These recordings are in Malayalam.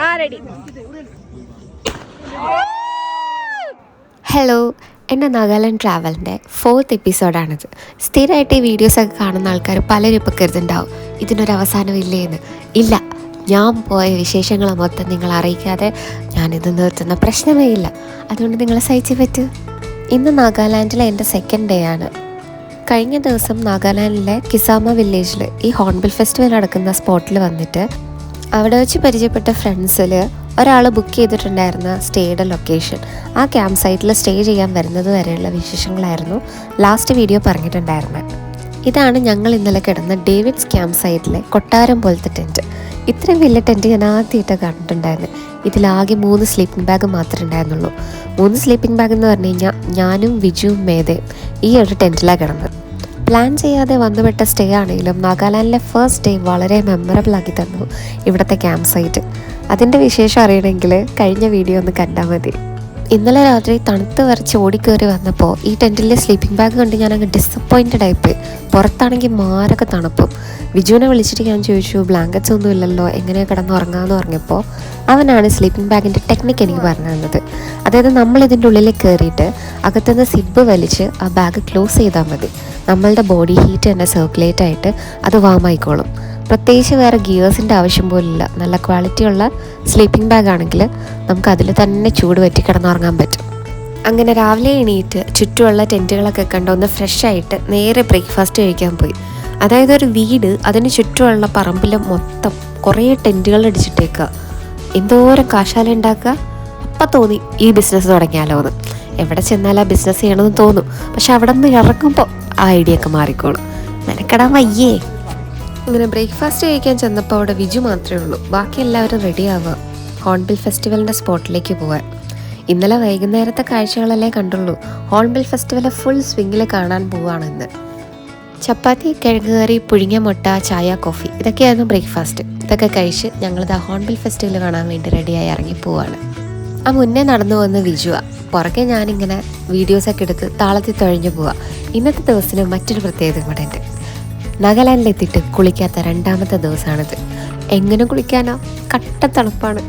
ആ റെഡി ഹലോ എന്റെ നാഗാലാൻഡ് ട്രാവലിന്റെ ഫോർത്ത് എപ്പിസോഡാണിത്. സ്ഥിരമായിട്ട് ഈ വീഡിയോസൊക്കെ കാണുന്ന ആൾക്കാർ പലരും ഇപ്പോൾ കരുതുണ്ടാവും ഇതിനൊരു അവസാനമില്ലേ എന്ന് ഇല്ല ഞാൻ പോയ വിശേഷങ്ങൾ മൊത്തം നിങ്ങൾ അറിയിക്കാതെ ഞാനിത് നിർത്തുന്ന പ്രശ്നമേ ഇല്ല. അതുകൊണ്ട് നിങ്ങൾ സഹിച്ചു പറ്റൂ. ഇന്ന് നാഗാലാൻഡിലെ എന്റെ സെക്കൻഡ് ഡേ ആണ്. കഴിഞ്ഞ ദിവസം നാഗാലാൻഡിലെ കിസാമ വില്ലേജിൽ ഈ ഹോൺബിൽ ഫെസ്റ്റിവൽ നടക്കുന്ന സ്പോട്ടിൽ വന്നിട്ട് അവിടെ വെച്ച് പരിചയപ്പെട്ട ഫ്രണ്ട്സിൽ ഒരാൾ ബുക്ക് ചെയ്തിട്ടുണ്ടായിരുന്ന സ്റ്റേയുടെ ലൊക്കേഷൻ ആ ക്യാമ്പ് സൈറ്റിൽ സ്റ്റേ ചെയ്യാൻ വരുന്നത് വരെയുള്ള വിശേഷങ്ങളായിരുന്നു ലാസ്റ്റ് വീഡിയോ പറഞ്ഞിട്ടുണ്ടായിരുന്നത്. ഇതാണ് ഞങ്ങൾ ഇന്നലെ കിടന്ന ഡേവിഡ്സ് ക്യാമ്പ് സൈറ്റിലെ കൊട്ടാരം പോലത്തെ ടെന്റ് ഇത്രയും വലിയ ടെന്റ് ഞാൻ ആദ്യമായിട്ടാണ് കണ്ടിട്ടുണ്ടായിരുന്നു. ഇതിലാകെ മൂന്ന് സ്ലീപ്പിംഗ് ബാഗ് മാത്രമേ ഉണ്ടായിരുന്നുള്ളൂ. മൂന്ന് സ്ലീപ്പിംഗ് ബാഗ് എന്ന് പറഞ്ഞു കഴിഞ്ഞാൽ ഞാനും വിജുവും മേധയും ഈ ഒരു ടെന്റിലാണ് കിടന്നത്. പ്ലാൻ ചെയ്യാതെ വന്നുപെട്ട സ്റ്റേ ആണെങ്കിലും നാഗാലാൻഡിലെ ഫസ്റ്റ് ഡേ വളരെ മെമ്മറബിൾ ആക്കി തന്നു ഇവിടുത്തെ ക്യാമ്പ് സൈറ്റ് അതിന്റെ വിശേഷം അറിയണമെങ്കിൽ കഴിഞ്ഞ വീഡിയോ ഒന്ന് കണ്ടാൽ മതി. ഇന്നലെ രാത്രി തണുത്ത് വരച്ച് ഓടിക്കേറി വന്നപ്പോൾ ഈ ടെന്റിലെ സ്ലീപ്പിംഗ് ബാഗ് കണ്ട് ഞാൻ അങ്ങ് ഡിസപ്പോയിന്റഡ് ആയിപ്പോയി. പുറത്താണെങ്കിൽ മാരൊക്കെ തണുപ്പും. വിജുവിനെ വിളിച്ചിട്ട് ഞാൻ ചോദിച്ചു ബ്ലാങ്കറ്റ്സ് ഒന്നും ഇല്ലല്ലോ എങ്ങനെ കിടന്ന് ഉറങ്ങാമെന്ന് പറഞ്ഞപ്പോൾ അവനാണ് സ്ലീപ്പിംഗ് ബാഗിന്റെ ടെക്നിക്ക് എനിക്ക് പറഞ്ഞു തന്നത്. അതായത് നമ്മൾ ഇതിന്റെ ഉള്ളിൽ കയറിയിട്ട് അകത്തുനിന്ന് സിബ് വലിച്ച് ആ ബാഗ് ക്ലോസ് ചെയ്താൽ മതി. നമ്മളുടെ ബോഡി ഹീറ്റ് തന്നെ സർക്കുലേറ്റ് ആയിട്ട് അത് വാം ആയിക്കോളും. പ്രത്യേകിച്ച് വേറെ ഗിയേഴ്സിന്റെ ആവശ്യം പോലില്ല. നല്ല ക്വാളിറ്റിയുള്ള സ്ലീപ്പിംഗ് ബാഗ് ആണെങ്കിൽ നമുക്ക് അതിൽ തന്നെ ചൂട് പറ്റി കിടന്നുറങ്ങാൻ പറ്റും. അങ്ങനെ രാവിലെ എണീറ്റ് ചുറ്റുമുള്ള ടെന്റുകളൊക്കെ കണ്ട് ഒന്ന് ഫ്രഷ് ആയിട്ട് നേരെ ബ്രേക്ക്ഫാസ്റ്റ് കഴിക്കാൻ പോയി. അതായത് ഒരു വീട് അതിന് ചുറ്റുമുള്ള പറമ്പിൽ മൊത്തം കുറേ ടെന്റുകൾ അടിച്ചിട്ടേക്കുക. എന്തോരം കാശാല ഉണ്ടാക്കുക? അപ്പം തോന്നി ഈ ബിസിനസ് തുടങ്ങിയാലോ എന്ന് എവിടെ ചെന്നാൽ ആ ബിസിനസ് ചെയ്യണമെന്ന് തോന്നും. പക്ഷെ അവിടെ നിന്ന് ഇറങ്ങുമ്പോൾ ആ ഐഡിയ ഒക്കെ മാറിക്കോളും. മെനക്കെടാൻ വയ്യേ. അങ്ങനെ ബ്രേക്ക്ഫാസ്റ്റ് കഴിക്കാൻ ചെന്നപ്പോൾ അവിടെ വിജു മാത്രമേ ഉള്ളൂ. ബാക്കി എല്ലാവരും റെഡി ആവുക. ഹോൺബിൽ ഫെസ്റ്റിവലിന്റെ സ്പോട്ടിലേക്ക് പോവാൻ. ഇന്നലെ വൈകുന്നേരത്തെ കാഴ്ചകളല്ലേ കണ്ടുള്ളൂ. ഹോൺബിൽ ഫെസ്റ്റിവലെ ഫുൾ സ്വിങ്ങിൽ കാണാൻ പോവാണ് ഇന്ന് ചപ്പാത്തി കിഴങ്ങ് കറി പുഴുങ്ങിയ മുട്ട ചായ കോഫി. ഇതൊക്കെയായിരുന്നു ബ്രേക്ക്ഫാസ്റ്റ്. ഇതൊക്കെ കഴിച്ച് ഞങ്ങളിത് ഹോൺബിൽ ഫെസ്റ്റിവൽ കാണാൻ വേണ്ടി റെഡിയായി ഇറങ്ങിപ്പോവാണ് ആ മുന്നേ നടന്നു വന്ന് വിജുവാ. പുറകെ ഞാനിങ്ങനെ വീഡിയോസൊക്കെ എടുത്ത് താളത്തിൽ തൊഴിഞ്ഞു പോവാം. ഇന്നത്തെ ദിവസത്തിന് മറ്റൊരു പ്രത്യേകത കൂടെ ഉണ്ട്. നാഗാലാൻഡിലെത്തിയിട്ട് കുളിക്കാത്ത രണ്ടാമത്തെ ദിവസമാണിത്. എങ്ങനെ കുളിക്കാനോ? കട്ട തണുപ്പാണ്.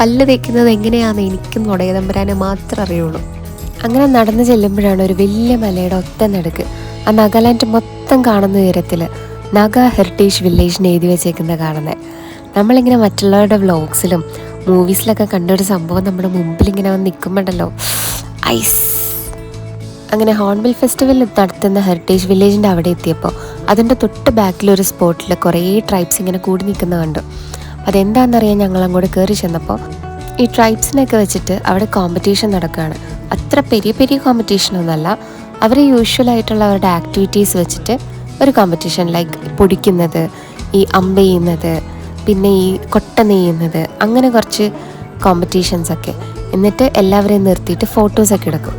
പല്ല് തേക്കുന്നത് എങ്ങനെയാണെന്ന് എനിക്കും ഉടയതമ്പരാനെ മാത്രമേ അറിയുള്ളൂ. അങ്ങനെ നടന്നു ചെല്ലുമ്പോഴാണ് ഒരു വലിയ മലയുടെ ഒറ്റ നടുക്ക് ആ നാഗാലാൻഡ് മൊത്തം കാണുന്ന ഉയരത്തിൽ നാഗ ഹെറിറ്റേജ് വില്ലേജിന് എഴുതി വെച്ചേക്കുന്ന കാണുന്നത് നമ്മളിങ്ങനെ മറ്റുള്ളവരുടെ വ്ളോഗ്സിലും മൂവീസിലൊക്കെ കണ്ടൊരു സംഭവം നമ്മുടെ മുമ്പിൽ ഇങ്ങനെ വന്ന് നിൽക്കുമ്പോണ്ടല്ലോ ഐസ്. അങ്ങനെ ഹോൺബിൽ ഫെസ്റ്റിവൽ നടത്തുന്ന ഹെറിറ്റേജ് വില്ലേജിന്റെ അവിടെ എത്തിയപ്പോൾ അതിന്റെ തൊട്ട് ബാക്കിൽ ഒരു സ്പോട്ടിൽ കുറേ ട്രൈബ്സ് ഇങ്ങനെ കൂടി നിൽക്കുന്ന കണ്ടു. അതെന്താണെന്നറിയാൻ ഞങ്ങൾ അങ്ങോട്ട് കയറി ചെന്നപ്പോൾ ഈ ട്രൈബ്സിനൊക്കെ വെച്ചിട്ട് അവിടെ കോമ്പറ്റീഷൻ നടക്കുകയാണ് അത്ര പെരിയ പെരിയ കോമ്പറ്റീഷൻ ഒന്നല്ല. അവർ യൂഷ്വലായിട്ടുള്ള അവരുടെ ആക്ടിവിറ്റീസ് വെച്ചിട്ട് ഒരു കോമ്പറ്റീഷൻ ലൈക്ക് പൊടിക്കുന്നത് ഈ അമ്പ ചെയ്യുന്നത് പിന്നെ ഈ കൊട്ട നെയ്യുന്നത് അങ്ങനെ കുറച്ച് കോമ്പറ്റീഷൻസൊക്കെ എന്നിട്ട് എല്ലാവരെയും നിർത്തിയിട്ട് ഫോട്ടോസൊക്കെ എടുക്കും.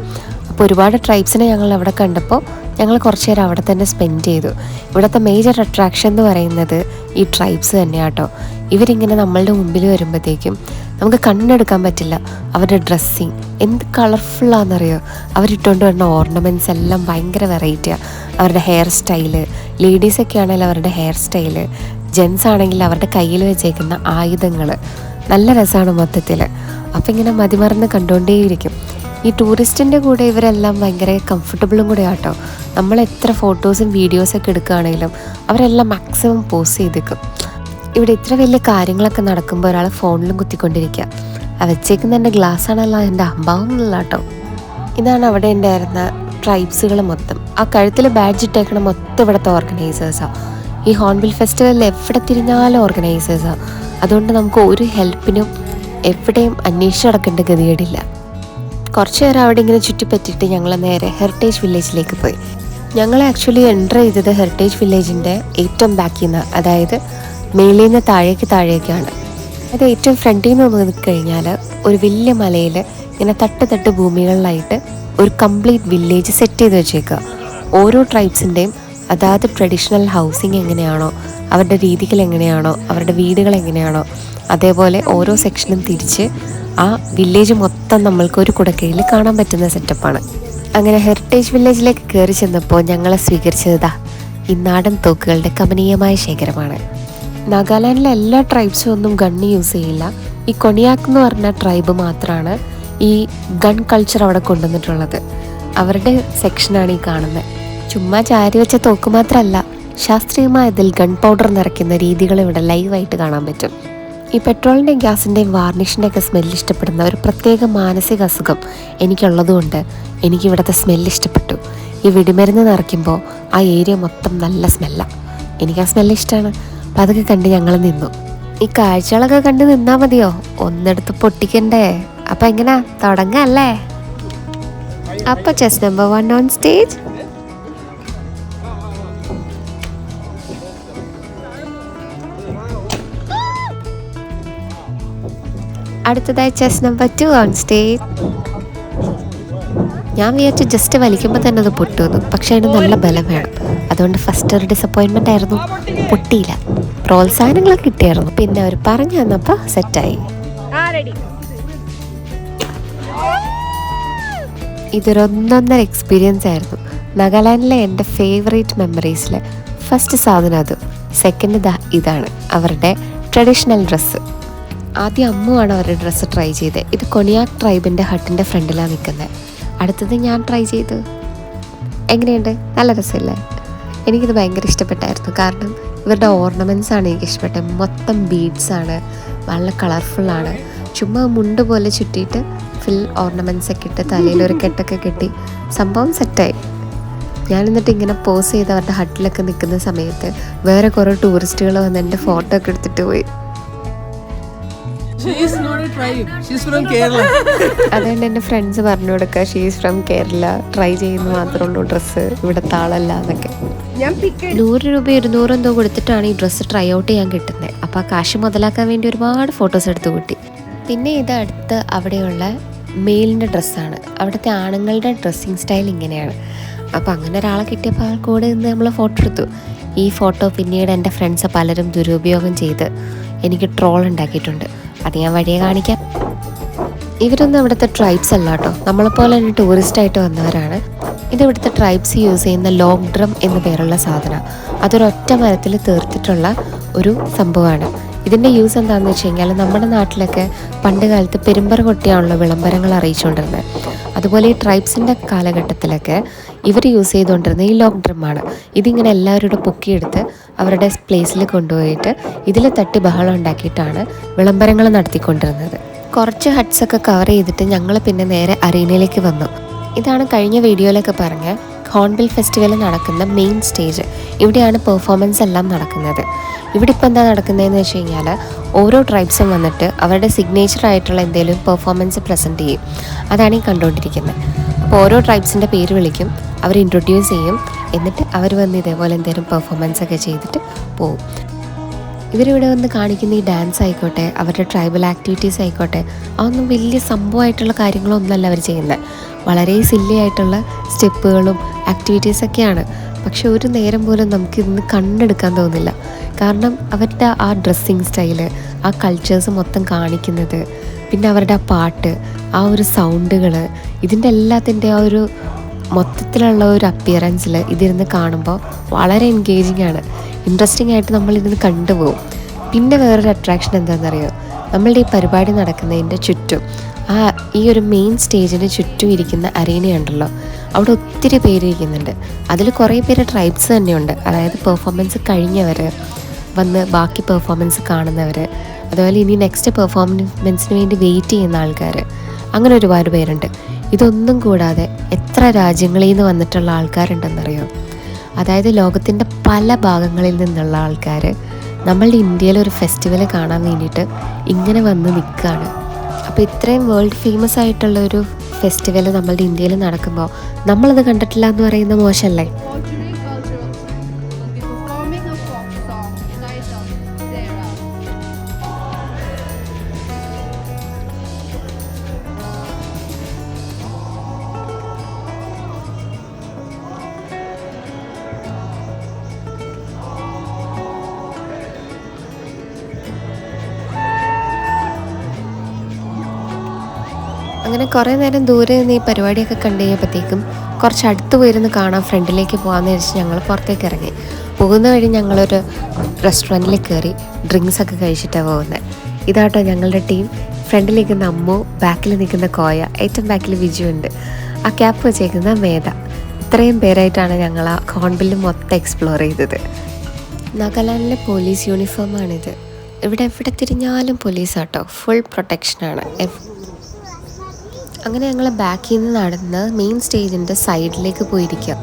അപ്പോൾ ഒരുപാട് ട്രൈബ്സിനെ ഞങ്ങൾ അവിടെ കണ്ടപ്പോൾ ഞങ്ങൾ കുറച്ച് നേരം അവിടെ തന്നെ സ്പെൻഡ് ചെയ്തു. ഇവിടുത്തെ മേജർ അട്രാക്ഷൻ എന്ന് പറയുന്നത് ഈ ട്രൈബ്സ് തന്നെയാട്ടോ. ഇവരിങ്ങനെ നമ്മളുടെ മുമ്പിൽ വരുമ്പോഴത്തേക്കും നമുക്ക് കണ്ണെടുക്കാൻ പറ്റില്ല. അവരുടെ ഡ്രസ്സിങ് എന്ത് കളർഫുള്ളാണെന്നറിയോ അവരിട്ടുകൊണ്ട് വരുന്ന ഓർണമെന്റ്സ് എല്ലാം ഭയങ്കര വെറൈറ്റിയാണ് അവരുടെ ഹെയർ സ്റ്റൈൽ ലേഡീസൊക്കെ ആണെങ്കിൽ അവരുടെ ഹെയർ സ്റ്റൈൽ ജെൻസ് ആണെങ്കിൽ അവരുടെ കയ്യിൽ വെച്ചേക്കുന്ന ആയുധങ്ങൾ. നല്ല രസമാണ് മൊത്തത്തിൽ. അപ്പം ഇങ്ങനെ മതിമറന്ന് കണ്ടുകൊണ്ടേയിരിക്കും. ഈ ടൂറിസ്റ്റിന്റെ കൂടെ ഇവരെല്ലാം ഭയങ്കര കംഫർട്ടബിളും കൂടെ ആട്ടോ. നമ്മൾ എത്ര ഫോട്ടോസും വീഡിയോസൊക്കെ എടുക്കുകയാണെങ്കിലും അവരെല്ലാം മാക്സിമം പോസ് ചെയ്തേക്കും. ഇവിടെ ഇത്ര വലിയ കാര്യങ്ങളൊക്കെ നടക്കുമ്പോൾ ഒരാൾ ഫോണിലും കുത്തിക്കൊണ്ടിരിക്കുക. ആ വെച്ചേക്കുന്ന എന്റെ ഗ്ലാസ് ആണല്ലോ എന്റെ അമ്പാവും കേട്ടോ ഇതാണ് അവിടെ ഉണ്ടായിരുന്ന ട്രൈബ്സുകൾ മൊത്തം. ആ കഴുത്തിൽ ബാഡ്ജ് ഇട്ടേക്കണ മൊത്തം ഇവിടുത്തെ ഓർഗനൈസേഴ്സാണ് ഈ ഹോൺബിൽ ഫെസ്റ്റിവലിൽ എവിടെ തിരിഞ്ഞാലും ഓർഗനൈസേഴ്സാണ് അതുകൊണ്ട് നമുക്ക് ഒരു ഹെൽപ്പിനും എവിടെയും അന്വേഷിച്ച് നടക്കേണ്ട ഗതികേടില്ല. കുറച്ച് നേരം അവിടെ ഇങ്ങനെ ചുറ്റിപ്പറ്റിയിട്ട് ഞങ്ങൾ നേരെ ഹെറിറ്റേജ് വില്ലേജിലേക്ക് പോയി. ഞങ്ങൾ ആക്ച്വലി എന്റർ ചെയ്തത് ഹെറിറ്റേജ് വില്ലേജിന്റെ ഏറ്റവും ബാക്കിൽ നിന്ന് അതായത് മേളിൽ നിന്ന് താഴേക്ക് താഴേക്കാണ്. അത് ഏറ്റവും ഫ്രണ്ടിൽ നിന്ന് നോക്കിക്കഴിഞ്ഞാൽ ഒരു വലിയ മലയിൽ ഇങ്ങനെ തട്ട് തട്ട് ഭൂമികളിലായിട്ട് ഒരു കംപ്ലീറ്റ് വില്ലേജ് സെറ്റ് ചെയ്ത് വെച്ചേക്കുക ഓരോ ട്രൈബ്സിന്റെയും അതാത് ട്രഡീഷണൽ ഹൗസിങ് എങ്ങനെയാണോ അവരുടെ രീതികൾ എങ്ങനെയാണോ അവരുടെ വീടുകൾ എങ്ങനെയാണോ അതേപോലെ ഓരോ സെക്ഷനും തിരിച്ച് ആ വില്ലേജ് മൊത്തം നമ്മൾക്ക് ഒരു കുടക്കയിൽ കാണാൻ പറ്റുന്ന സെറ്റപ്പാണ് അങ്ങനെ ഹെറിറ്റേജ് വില്ലേജിലേക്ക് കയറി ചെന്നപ്പോൾ ഞങ്ങളെ സ്വീകരിച്ചതാ ഈ നാടൻ തോക്കുകളുടെ കമനീയമായ ശേഖരമാണ്. നാഗാലാൻഡിലെ എല്ലാ ട്രൈബ്സും ഒന്നും ഗണ്ണ് യൂസ് ചെയ്യില്ല. ഈ കൊണിയാക്ക് എന്ന് പറഞ്ഞ ട്രൈബ് മാത്രമാണ് ഈ ഗൺ കൾച്ചർ അവിടെ കൊണ്ടുവന്നിട്ടുള്ളത്. അവരുടെ സെക്ഷനാണ് ഈ കാണുന്നത് ചുമ്മാ ചാരി വെച്ച തോക്ക് മാത്രമല്ല ശാസ്ത്രീയമായതിൽ ഗൺ പൗഡർ നിറയ്ക്കുന്ന രീതികൾ ഇവിടെ ലൈവായിട്ട് കാണാൻ പറ്റും. ഈ പെട്രോളിന്റെയും ഗ്യാസിന്റെയും വാർണിഷിന്റെ ഒക്കെ സ്മെല്ല് ഇഷ്ടപ്പെടുന്ന ഒരു പ്രത്യേക മാനസിക അസുഖം എനിക്കുള്ളതുകൊണ്ട് എനിക്ക് ഇവിടുത്തെ സ്മെല്ല് ഇഷ്ടപ്പെട്ടു. ഈ വെടിമരുന്ന് നിറയ്ക്കുമ്പോൾ ആ ഏരിയ മൊത്തം നല്ല സ്മെല്ലാണ് എനിക്ക് ആ സ്മെല്ല് ഇഷ്ടമാണ് അപ്പം അതൊക്കെ കണ്ട് ഞങ്ങൾ നിന്നു. ഈ കാഴ്ചകളൊക്കെ കണ്ട് നിന്നാൽ മതിയോ? ഒന്നെടുത്ത് പൊട്ടിക്കണ്ടേ? അപ്പം എങ്ങനെയാ തുടങ്ങല്ലേ അപ്പം chess number one on stage അടുത്തതായി chess number two on stage ഞാൻ വിചാരിച്ചു ജസ്റ്റ് വലിക്കുമ്പോൾ തന്നെ അത് പൊട്ടുന്നു പക്ഷെ അതിന് നല്ല ബലം വേണം. അതുകൊണ്ട് ഫസ്റ്റ് ഒരു ഡിസപ്പോയിൻമെന്റ് ആയിരുന്നു. പൊട്ടിയില്ല. പ്രോത്സാഹനങ്ങളൊക്കെ കിട്ടിയായിരുന്നു. പിന്നെ അവർ പറഞ്ഞു തന്നപ്പോൾ സെറ്റായി ഇതൊരൊന്നൊന്നര എക്സ്പീരിയൻസ് ആയിരുന്നു. നാഗാലാൻഡിലെ എന്റെ ഫേവറേറ്റ് മെമ്മറീസിലെ ഫസ്റ്റ് സാധനം അത്. സെക്കൻഡ് ദ ഇതാണ്. അവരുടെ ട്രഡീഷണൽ ഡ്രസ്സ് ആദ്യം അമ്മുവാണ് അവരുടെ ഡ്രസ്സ് ട്രൈ ചെയ്തത് ഇത് കൊണിയാക് ട്രൈബിന്റെ ഹട്ടിന്റെ ഫ്രണ്ടിലാണ് നിൽക്കുന്നത് അടുത്തത് ഞാൻ ട്രൈ ചെയ്തു. എങ്ങനെയുണ്ട്? നല്ല രസമില്ലേ എനിക്കിത് ഭയങ്കര ഇഷ്ടപ്പെട്ടായിരുന്നു. കാരണം ഇവരുടെ ഓർണമെന്റ്സ് ആണ് എനിക്ക് ഇഷ്ടപ്പെട്ടത്. മൊത്തം ബീഡ്സ് ആണ്. നല്ല കളർഫുള്ളാണ് ചുമ്മാ മുണ്ട് പോലെ ചുറ്റിയിട്ട് ഫുൾ ഓർണമെന്റ്സ് ഒക്കെ ഇട്ട് തലയിൽ ഒരു കെട്ടൊക്കെ കെട്ടി സംഭവം സെറ്റായി ഞാൻ എന്നിട്ട് ഇങ്ങനെ പോസ് ചെയ്ത് അവരുടെ ഹട്ടിലൊക്കെ നിൽക്കുന്ന സമയത്ത് വേറെ കുറേ ടൂറിസ്റ്റുകൾ വന്ന് എന്റെ ഫോട്ടോ ഒക്കെ എടുത്തിട്ട് പോയി. അതുകൊണ്ട് എന്റെ ഫ്രണ്ട്സ് പറഞ്ഞു കൊടുക്കുക ഷീസ് ഫ്രം കേരള ട്രൈ ചെയ്യുന്ന മാത്രമേ ഉള്ളൂ ഡ്രസ്സ് ഇവിടെ താളല്ല എന്നൊക്കെ. നൂറ് രൂപ ഇരുന്നൂറ് എന്തോ കൊടുത്തിട്ടാണ് ഈ ഡ്രസ്സ് ട്രൈ ഔട്ട് ചെയ്യാൻ കിട്ടുന്നത്. അപ്പോൾ ആ കാശ് മുതലാക്കാൻ വേണ്ടി ഒരുപാട് ഫോട്ടോസ് എടുത്തു കൂട്ടി. പിന്നെ ഇത് അടുത്ത് അവിടെയുള്ള മെയിലിന്റെ ഡ്രസ്സാണ് അവിടുത്തെ ആണുങ്ങളുടെ ഡ്രസ്സിങ് സ്റ്റൈൽ ഇങ്ങനെയാണ്. അപ്പോൾ അങ്ങനെ ഒരാളെ കിട്ടിയപ്പോൾ ആൾ കൂടെ നിന്ന് നമ്മൾ ഫോട്ടോ എടുത്തു. ഈ ഫോട്ടോ പിന്നീട് എന്റെ ഫ്രണ്ട്സ് പലരും ദുരുപയോഗം ചെയ്ത് എനിക്ക് ട്രോൾ ഉണ്ടാക്കിയിട്ടുണ്ട്. അത് ഞാൻ വഴിയെ കാണിക്കാം. ഇവരൊന്നും ഇവിടുത്തെ ട്രൈബ്സ് അല്ല കേട്ടോ നമ്മളെപ്പോലെ തന്നെ ടൂറിസ്റ്റ് ആയിട്ട് വന്നവരാണ്. ഇത് ഇവിടുത്തെ ട്രൈബ്സ് യൂസ് ചെയ്യുന്ന ലോങ് ഡ്രം എന്ന് പേരുള്ള സാധനം. അതൊരൊറ്റ മരത്തിൽ തീർത്തിട്ടുള്ള ഒരു സംഭവമാണ്. ഇതിന്റെ യൂസ് എന്താണെന്ന് വെച്ച് കഴിഞ്ഞാൽ നമ്മുടെ നാട്ടിലൊക്കെ പണ്ട് കാലത്ത് പെരുമ്പറ കൊട്ടിയാണല്ലോ വിളംബരങ്ങൾ അറിയിച്ചുകൊണ്ടിരുന്നത് അതുപോലെ ഈ ട്രൈബ്സിന്റെ കാലഘട്ടത്തിലൊക്കെ ഇവർ യൂസ് ചെയ്തുകൊണ്ടിരുന്ന ഈ ലോക്ക് ഡ്രമ്മാണ് ഇതിങ്ങനെ എല്ലാവരുടെ പൊക്കിയെടുത്ത് അവരുടെ പ്ലേസിൽ കൊണ്ടുപോയിട്ട് ഇതിൽ തട്ടി ബഹളം ഉണ്ടാക്കിയിട്ടാണ് വിളംബരങ്ങൾ നടത്തിക്കൊണ്ടിരുന്നത്. കുറച്ച് ഹട്ട്സൊക്കെ കവർ ചെയ്തിട്ട് ഞങ്ങൾ പിന്നെ നേരെ അറീനയിലേക്ക് വന്നു. ഇതാണ് കഴിഞ്ഞ വീഡിയോയിലൊക്കെ പറഞ്ഞ ഹോൺബിൽ ഫെസ്റ്റിവലിൽ നടക്കുന്ന മെയിൻ സ്റ്റേജ്. ഇവിടെയാണ് പെർഫോമൻസ് എല്ലാം നടക്കുന്നത്. ഇവിടെ ഇപ്പോൾ എന്താ നടക്കുന്നതെന്ന് വെച്ച് കഴിഞ്ഞാൽ ഓരോ ട്രൈബ്സും വന്നിട്ട് അവരുടെ സിഗ്നേച്ചർ ആയിട്ടുള്ള എന്തെങ്കിലും പെർഫോമൻസ് പ്രസന്റ് ചെയ്യും. അതാണ് ഈ കണ്ടുകൊണ്ടിരിക്കുന്നത് അപ്പോൾ ഓരോ ട്രൈബ്സിന്റെ പേര് വിളിക്കും അവർ ഇൻട്രൊഡ്യൂസ് ചെയ്യും എന്നിട്ട് അവർ വന്ന് ഇതേപോലെ എന്തെങ്കിലും പെർഫോമൻസ് ഒക്കെ ചെയ്തിട്ട് പോകും ഇവരിവിടെ വന്ന് കാണിക്കുന്ന ഈ ഡാൻസ് ആയിക്കോട്ടെ അവരുടെ ട്രൈബൽ ആക്ടിവിറ്റീസ് ആയിക്കോട്ടെ അതൊന്നും വലിയ സംഭവമായിട്ടുള്ള കാര്യങ്ങളൊന്നുമല്ല അവർ ചെയ്യുന്നത്. വളരെ സില്ലി ആയിട്ടുള്ള സ്റ്റെപ്പുകളും ആക്ടിവിറ്റീസൊക്കെയാണ് പക്ഷെ ഒരു നേരം പോലും നമുക്ക് ഇന്ന് കണ്ണെടുക്കാൻ തോന്നില്ല. കാരണം അവരുടെ ആ ഡ്രസ്സിങ് സ്റ്റൈൽ ആ കൾച്ചേഴ്സ് മൊത്തം കാണിക്കുന്നത് പിന്നെ അവരുടെ ആ പാട്ട് ആ ഒരു സൗണ്ടുകൾ ഇതിന്റെ എല്ലാത്തിന്റെ ആ ഒരു മൊത്തത്തിലുള്ള ഒരു അപ്പിയറൻസിൽ ഇതിരുന്ന് കാണുമ്പോൾ വളരെ എൻഗേജിങ് ആണ്. ഇൻട്രസ്റ്റിംഗ് ആയിട്ട് നമ്മളിരുന്ന് കണ്ടുപോകും. പിന്നെ വേറൊരു അട്രാക്ഷൻ എന്താണെന്നറിയോ? നമ്മളുടെ ഈ പരിപാടി നടക്കുന്നതിന്റെ ചുറ്റും ആ ഈ ഒരു മെയിൻ സ്റ്റേജിന് ചുറ്റും ഇരിക്കുന്ന അറീനയുണ്ടല്ലോ അവിടെ ഒത്തിരി പേര് ഇരിക്കുന്നുണ്ട്. അതിൽ കുറേ പേര് ട്രൈബ്സ് തന്നെയുണ്ട്. അതായത് പെർഫോമൻസ് കഴിഞ്ഞവർ വന്ന് ബാക്കി പെർഫോമൻസ് കാണുന്നവർ അതുപോലെ ഇനി നെക്സ്റ്റ് പെർഫോമൻസിന് വേണ്ടി വെയിറ്റ് ചെയ്യുന്ന ആൾക്കാർ അങ്ങനെ ഒരുപാട് പേരുണ്ട്. ഇതൊന്നും കൂടാതെ എത്ര രാജ്യങ്ങളിൽ നിന്ന് വന്നിട്ടുള്ള ആൾക്കാരുണ്ടെന്നറിയോ? അതായത് ലോകത്തിന്റെ പല ഭാഗങ്ങളിൽ നിന്നുള്ള ആൾക്കാർ നമ്മളുടെ ഇന്ത്യയിൽ ഒരു ഫെസ്റ്റിവൽ കാണാൻ വേണ്ടിയിട്ട് ഇങ്ങനെ വന്ന് നിൽക്കുകയാണ്. അപ്പോൾ ഇത്രയും വേൾഡ് ഫേമസ് ആയിട്ടുള്ള ഒരു ഫെസ്റ്റിവൽ നമ്മളുടെ ഇന്ത്യയിൽ നടക്കുമ്പോൾ നമ്മളത് കണ്ടിട്ടില്ല എന്ന് പറയുന്ന മോശമല്ലേ? അങ്ങനെ കുറേ നേരം ദൂരെ നിന്ന് ഈ പരിപാടിയൊക്കെ കണ്ടു കഴിഞ്ഞപ്പോഴത്തേക്കും കുറച്ച് അടുത്ത് പോയിരുന്ന് കാണാൻ ഫ്രണ്ടിലേക്ക് പോകാമെന്ന് വിചാരിച്ച് ഞങ്ങൾ പുറത്തേക്ക് ഇറങ്ങി. പോകുന്ന വഴി ഞങ്ങളൊരു റെസ്റ്റോറന്റിൽ കയറി ഡ്രിങ്ക്സ് ഒക്കെ കഴിച്ചിട്ടാണ് പോകുന്നത് ഇതാട്ടോ ഞങ്ങളുടെ ടീം ഫ്രണ്ടിൽ നിൽക്കുന്ന അമ്മു ബാക്കിൽ നിൽക്കുന്ന കോയ ഏറ്റവും ബാക്കിൽ വിജു ഉണ്ട്. ആ ക്യാപ്പ് വെച്ചേക്കുന്ന മേധ ഇത്രയും പേരായിട്ടാണ് ഞങ്ങൾ ആ കോൺബില്ല് മൊത്തം എക്സ്പ്ലോർ ചെയ്തത്. നാഗാലാൻഡിലെ പോലീസ് യൂണിഫോമാണിത് ഇവിടെ എവിടെ തിരിഞ്ഞാലും പോലീസാട്ടോ ഫുൾ പ്രൊട്ടക്ഷനാണ് അങ്ങനെ ഞങ്ങൾ ബാക്കിൽ നിന്ന് നടന്ന് മെയിൻ സ്റ്റേജിന്റെ സൈഡിലേക്ക് പോയിരിക്കാം.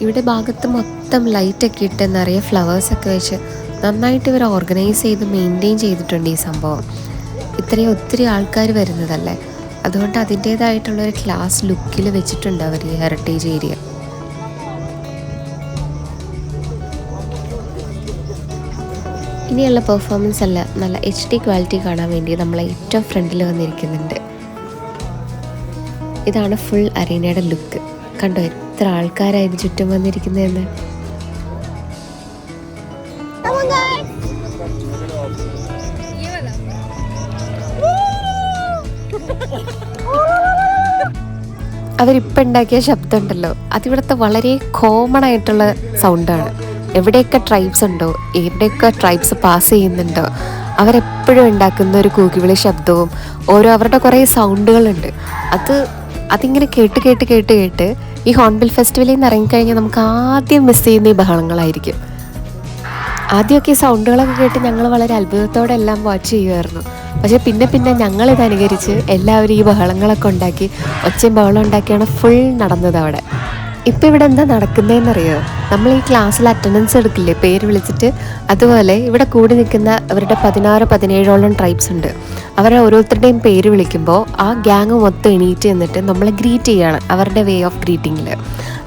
ഇവിടെ ഭാഗത്ത് മൊത്തം ലൈറ്റൊക്കെ ഇട്ട് നിറയെ ഫ്ലവേഴ്സൊക്കെ വെച്ച് നന്നായിട്ട് ഇവർ ഓർഗനൈസ് ചെയ്ത് മെയിന്റെയിൻ ചെയ്തിട്ടുണ്ട് ഈ സംഭവം. ഇത്രയും ഒത്തിരി ആൾക്കാർ വരുന്നതല്ലേ? അതുകൊണ്ട് അതിന്റേതായിട്ടുള്ളൊരു ക്ലാസ് ലുക്കിൽ വെച്ചിട്ടുണ്ട് അവർ ഈ ഹെറിറ്റേജ് ഏരിയ ഇനിയുള്ള പെർഫോമൻസ് അല്ല നല്ല എച്ച് ഡി ക്വാളിറ്റി കാണാൻ വേണ്ടി നമ്മൾ ഏറ്റവും ഫ്രണ്ടിൽ വന്നിരിക്കുന്നുണ്ട്. ഇതാണ് ഫുൾ അരീനയുടെ ലുക്ക് കണ്ടോ എത്ര ആൾക്കാരായിരുന്നു ചുറ്റും വന്നിരിക്കുന്നതെന്ന്? അവരിപ്പം ഉണ്ടാക്കിയ ശബ്ദം ഉണ്ടല്ലോ. അതിവിടുത്തെ വളരെ കോമൺ ആയിട്ടുള്ള സൗണ്ടാണ് എവിടെയൊക്കെ ട്രൈബ്സ് ഉണ്ടോ എവിടെയൊക്കെ ട്രൈബ്സ് പാസ് ചെയ്യുന്നുണ്ടോ അവരെപ്പോഴും ഉണ്ടാക്കുന്ന ഒരു കൂകിവിളി ശബ്ദവും ഓരോ അവരുടെ കുറേ സൗണ്ടുകളുണ്ട് അത് അതിങ്ങനെ കേട്ട് കേട്ട് കേട്ട് കേട്ട് ഈ ഹോൺബിൽ ഫെസ്റ്റിവലിൽ നിന്ന് ഇറങ്ങിക്കഴിഞ്ഞാൽ നമുക്ക് ആദ്യം മിസ് ചെയ്യുന്ന ഈ ബഹളങ്ങളായിരിക്കും. ആദ്യമൊക്കെ ഈ സൗണ്ടുകളൊക്കെ കേട്ട് ഞങ്ങൾ വളരെ അത്ഭുതത്തോടെ എല്ലാം വാച്ച് ചെയ്യുമായിരുന്നു. പക്ഷേ പിന്നെ പിന്നെ ഞങ്ങളിത് അനുകരിച്ച് എല്ലാവരും ഈ ബഹളങ്ങളൊക്കെ ഉണ്ടാക്കി ഒച്ചയും ബഹളം ഉണ്ടാക്കിയാണ് ഫുൾ നടന്നത് അവിടെ. ഇപ്പം ഇവിടെ എന്താ നടക്കുന്നതെന്നറിയോ നമ്മൾ ഈ ക്ലാസ്സിൽ അറ്റൻഡൻസ് എടുക്കില്ലേ? പേര് വിളിച്ചിട്ട് അതുപോലെ ഇവിടെ കൂടി നിൽക്കുന്ന അവരുടെ പതിനാറ് പതിനേഴോളം ട്രൈബ്സ് ഉണ്ട്. അവരെ ഓരോരുത്തരുടെയും പേര് വിളിക്കുമ്പോൾ ആ ഗ്യാങ് മൊത്തം എണീറ്റ് എന്നിട്ട് നമ്മളെ ഗ്രീറ്റ് ചെയ്യാണ്. അവരുടെ വേ ഓഫ് ഗ്രീറ്റിങ്ങിൽ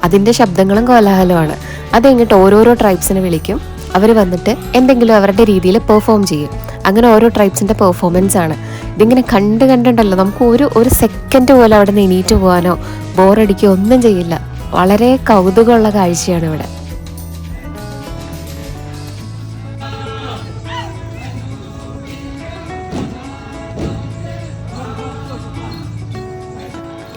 അതിന്റെ ശബ്ദങ്ങളും കോലാഹലമാണ് അത് കഴിഞ്ഞിട്ട് ഓരോരോ ട്രൈബ്സിനെ വിളിക്കും. അവർ വന്നിട്ട് എന്തെങ്കിലും അവരുടെ രീതിയിൽ പെർഫോം ചെയ്യും. അങ്ങനെ ഓരോ ട്രൈബ്സിന്റെ പെർഫോമൻസ് ആണ്. ഇതിങ്ങനെ കണ്ട് കണ്ടുണ്ടല്ലോ. നമുക്ക് ഒരു ഒരു സെക്കൻഡ് പോലും അവിടെ നിന്ന് എണീറ്റ് പോകാനോ ബോറടിക്കുകയോ ഒന്നും ചെയ്യില്ല. വളരെ കൗതുകമുള്ള കാഴ്ചയാണ് ഇവിടെ.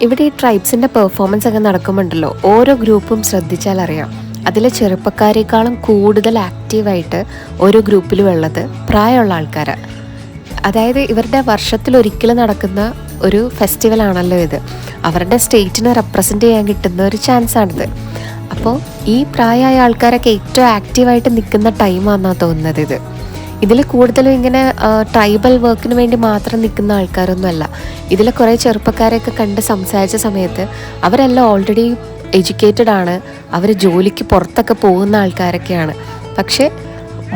ഇവിടെ ഈ ട്രൈബ്സിന്റെ പെർഫോമൻസ് ഒക്കെ നടക്കുമ്പോണ്ടല്ലോ ഓരോ ഗ്രൂപ്പും ശ്രദ്ധിച്ചാൽ അറിയാം. അതിലെ ചെറുപ്പക്കാരെക്കാളും കൂടുതൽ ആക്റ്റീവായിട്ട് ഓരോ ഗ്രൂപ്പിലും ഉള്ളത് പ്രായമുള്ള ആൾക്കാരാണ് അതായത് ഇവരുടെ വർഷത്തിൽ ഒരിക്കലും നടക്കുന്ന ഒരു ഫെസ്റ്റിവൽ ആണല്ലോ ഇത്. അവരുടെ സ്റ്റേറ്റിനെ റെപ്രസെന്റ് ചെയ്യാൻ കിട്ടുന്ന ഒരു ചാൻസ് ആണിത്. അപ്പോൾ ഈ പ്രായമായ ആൾക്കാരൊക്കെ ഏറ്റവും ആക്റ്റീവായിട്ട് നിൽക്കുന്ന ടൈമാണെന്നാണ് തോന്നുന്നത് ഇത്. ഇതിൽ കൂടുതലും ഇങ്ങനെ ട്രൈബൽ വർക്കിന് വേണ്ടി മാത്രം നിൽക്കുന്ന ആൾക്കാരൊന്നുമല്ല. ഇതിൽ കുറേ ചെറുപ്പക്കാരെയൊക്കെ കണ്ട് സംസാരിച്ച സമയത്ത് അവരെല്ലാം ഓൾറെഡി എഡ്യൂക്കേറ്റഡ് ആണ്. അവർ ജോലിക്ക് പുറത്തൊക്കെ പോകുന്ന ആൾക്കാരൊക്കെയാണ്. പക്ഷേ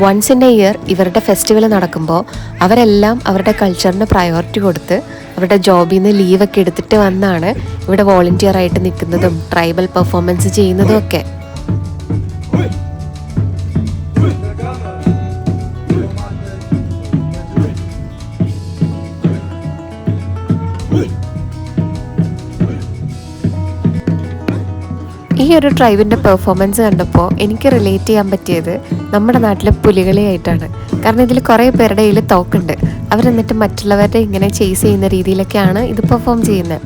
വൺസ് ഇൻ എ ഇയർ ഇവരുടെ ഫെസ്റ്റിവൽ നടക്കുമ്പോൾ അവരെല്ലാം അവരുടെ കൾച്ചറിന് പ്രയോറിറ്റി കൊടുത്ത് അവരുടെ ജോബിൽ നിന്ന് ലീവൊക്കെ എടുത്തിട്ട് വന്നാണ് ഇവിടെ വോളണ്ടിയർ ആയിട്ട് നിൽക്കുന്നതും ട്രൈബൽ പെർഫോമൻസ് ചെയ്യുന്നതും ഒക്കെ. ഈ ഒരു ട്രൈബിന്റെ പെർഫോമൻസ് കണ്ടപ്പോൾ എനിക്ക് റിലേറ്റ് ചെയ്യാൻ പറ്റിയത് നമ്മുടെ നാട്ടിലെ പുലികളിയായിട്ടാണ് കാരണം ഇതിൽ കുറേ പേരുടെ കയ്യിൽ തോക്കുണ്ട്. അവരെന്നിട്ട് മറ്റുള്ളവരുടെ ഇങ്ങനെ ചേസ് ചെയ്യുന്ന രീതിയിലൊക്കെയാണ് ഇത് പെർഫോം ചെയ്യുന്നത്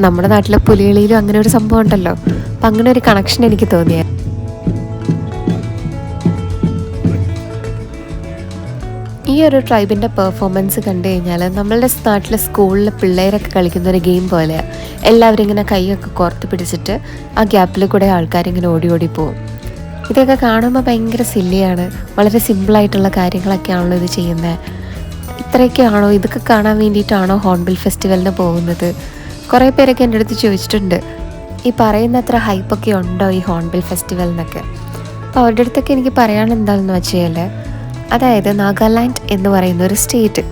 നമ്മുടെ നാട്ടിലെ പുലികളിയിലും അങ്ങനെ ഒരു സംഭവം ഉണ്ടല്ലോ. അപ്പം അങ്ങനെ ഒരു കണക്ഷൻ എനിക്ക് തോന്നിയത് ഈ ഒരു ട്രൈബിന്റെ പെർഫോമൻസ് കണ്ടു കഴിഞ്ഞാൽ നമ്മളുടെ നാട്ടിലെ സ്കൂളിൽ പിള്ളേരൊക്കെ കളിക്കുന്ന ഒരു ഗെയിം പോലെയാണ് എല്ലാവരും ഇങ്ങനെ കൈയൊക്കെ കോർത്ത് പിടിച്ചിട്ട് ആ ഗ്യാപ്പിൽ കൂടെ ആൾക്കാരിങ്ങനെ ഓടി ഓടി പോകും ഇതൊക്കെ കാണുമ്പോൾ ഭയങ്കര സില്ലിയാണ് വളരെ സിമ്പിളായിട്ടുള്ള കാര്യങ്ങളൊക്കെയാണല്ലോ ഇത് ചെയ്യുന്നത് ഇത്രയൊക്കെയാണോ? ഇതൊക്കെ കാണാൻ വേണ്ടിയിട്ടാണോ ഹോൺബിൽ ഫെസ്റ്റിവലിന് പോകുന്നത്? കുറേ പേരൊക്കെ എന്റെ അടുത്ത് ചോദിച്ചിട്ടുണ്ട്. ഈ പറയുന്ന അത്ര ഹൈപ്പൊക്കെ ഉണ്ടോ ഈ ഹോൺബിൽ ഫെസ്റ്റിവലിനൊക്കെ അപ്പോൾ അവരുടെ അടുത്തൊക്കെ എനിക്ക് പറയാൻ എന്താണെന്ന് വെച്ചാൽ അതായത് നാഗാലാൻഡ് എന്ന് പറയുന്ന ഒരു സ്റ്റേറ്റ്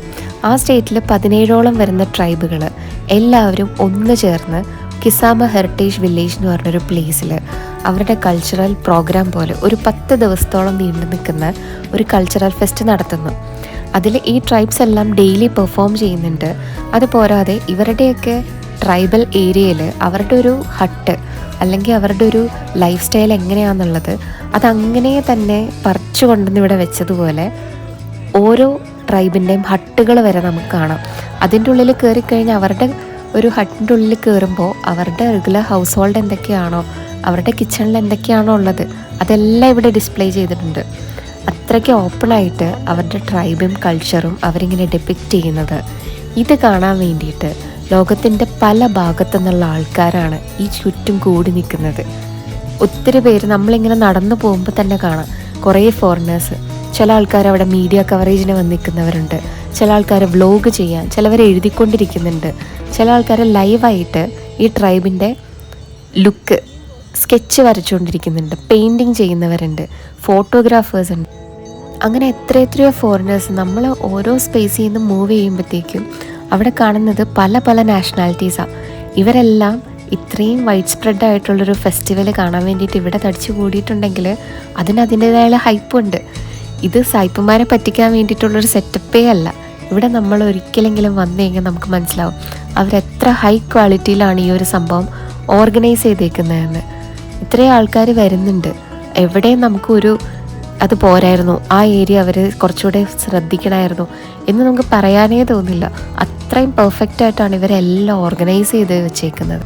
ആ സ്റ്റേറ്റിൽ പതിനേഴോളം വരുന്ന ട്രൈബുകൾ എല്ലാവരും ഒന്ന് ചേർന്ന് കിസാമ ഹെറിറ്റേജ് വില്ലേജ് എന്ന് പറഞ്ഞൊരു പ്ലേസിൽ അവരുടെ കൾച്ചറൽ പ്രോഗ്രാം പോലെ ഒരു പത്ത് ദിവസത്തോളം നീണ്ടു നിൽക്കുന്ന ഒരു കൾച്ചറൽ ഫെസ്റ്റ് നടത്തുന്നു. അതിൽ ഈ ട്രൈബ്സ് എല്ലാം ഡെയിലി പെർഫോം ചെയ്യുന്നുണ്ട്. അത് പോരാതെ ഇവരുടെയൊക്കെ ട്രൈബൽ ഏരിയയിൽ അവരുടെ ഒരു ഹട്ട് അല്ലെങ്കിൽ അവരുടെ ഒരു ലൈഫ് സ്റ്റൈൽ എങ്ങനെയാണെന്നുള്ളത് അതങ്ങനെ തന്നെ പറിച്ചു കൊണ്ടുവന്ന് ഇവിടെ വെച്ചതുപോലെ ഓരോ ട്രൈബിന്റെയും ഹട്ടുകൾ വരെ നമുക്ക് കാണാം. അതിന്റെ ഉള്ളിൽ കയറി കഴിഞ്ഞാൽ അവരുടെ ഒരു ഹട്ടിന്റെ ഉള്ളിൽ കയറുമ്പോൾ അവരുടെ റെഗുലർ ഹൗസ് ഹോൾഡ് എന്തൊക്കെയാണോ അവരുടെ കിച്ചണിൽ എന്തൊക്കെയാണോ ഉള്ളത് അതെല്ലാം ഇവിടെ ഡിസ്പ്ലേ ചെയ്തിട്ടുണ്ട്. അത്രയ്ക്ക് ഓപ്പണായിട്ട് അവരുടെ ട്രൈബും കൾച്ചറും അവരിങ്ങനെ ഡെപ്പിക്റ്റ് ചെയ്യുന്നത്. ഇത് കാണാൻ വേണ്ടിയിട്ട് ലോകത്തിന്റെ പല ഭാഗത്തു നിന്നുള്ള ആൾക്കാരാണ് ഈ ചുറ്റും കൂടി നിൽക്കുന്നത്. ഒത്തിരി പേര് നമ്മളിങ്ങനെ നടന്നു പോകുമ്പോൾ തന്നെ കാണാം. കുറേ ഫോറിനേഴ്സ് ചില ആൾക്കാർ അവിടെ മീഡിയ കവറേജിന് വന്ന് നിൽക്കുന്നവരുണ്ട്. ചില ആൾക്കാർ വ്ലോഗ് ചെയ്യാൻ ചിലവർ എഴുതിക്കൊണ്ടിരിക്കുന്നുണ്ട്. ചില ആൾക്കാർ ലൈവായിട്ട് ഈ ട്രൈബിന്റെ ലുക്ക് സ്കെച്ച് വരച്ചുകൊണ്ടിരിക്കുന്നുണ്ട്. പെയിന്റിങ് ചെയ്യുന്നവരുണ്ട്. ഫോട്ടോഗ്രാഫേഴ്സ് ഉണ്ട്. അങ്ങനെ എത്ര എത്രയോ ഫോറിനേഴ്സ് നമ്മൾ ഓരോ സ്പേസിൽ നിന്ന് മൂവ് ചെയ്യുമ്പോഴത്തേക്കും അവിടെ കാണുന്നത് പല പല നാഷണാലിറ്റീസാണ് ഇവരെല്ലാം ഇത്രയും വൈഡ് സ്പ്രെഡ് ആയിട്ടുള്ളൊരു ഫെസ്റ്റിവൽ കാണാൻ വേണ്ടിയിട്ട് ഇവിടെ തടിച്ചു കൂടിയിട്ടുണ്ടെങ്കിൽ അതിന് അതിന്റേതായ ഹൈപ്പുണ്ട് ഇത് സായിപ്പുമാരെ പറ്റിക്കാൻ വേണ്ടിയിട്ടുള്ളൊരു സെറ്റപ്പേ അല്ല. ഇവിടെ നമ്മൾ ഒരിക്കലെങ്കിലും വന്നു കഴിഞ്ഞാൽ നമുക്ക് മനസ്സിലാവും. അവരെത്ര ഹൈ ക്വാളിറ്റിയിലാണ് ഈ ഒരു സംഭവം ഓർഗനൈസ് ചെയ്തേക്കുന്നതെന്ന്. ഇത്രയും ആൾക്കാർ വരുന്നുണ്ട്. എവിടെയും നമുക്കൊരു അത് പോരായിരുന്നു. ആ ഏരിയ അവർ കുറച്ചുകൂടെ ശ്രദ്ധിക്കണമായിരുന്നു എന്ന് നമുക്ക് പറയാനേ തോന്നില്ല. അത്രയും പെർഫെക്റ്റ് ആയിട്ടാണ് ഇവരെല്ലാം ഓർഗനൈസ് ചെയ്ത് വെച്ചേക്കുന്നത്.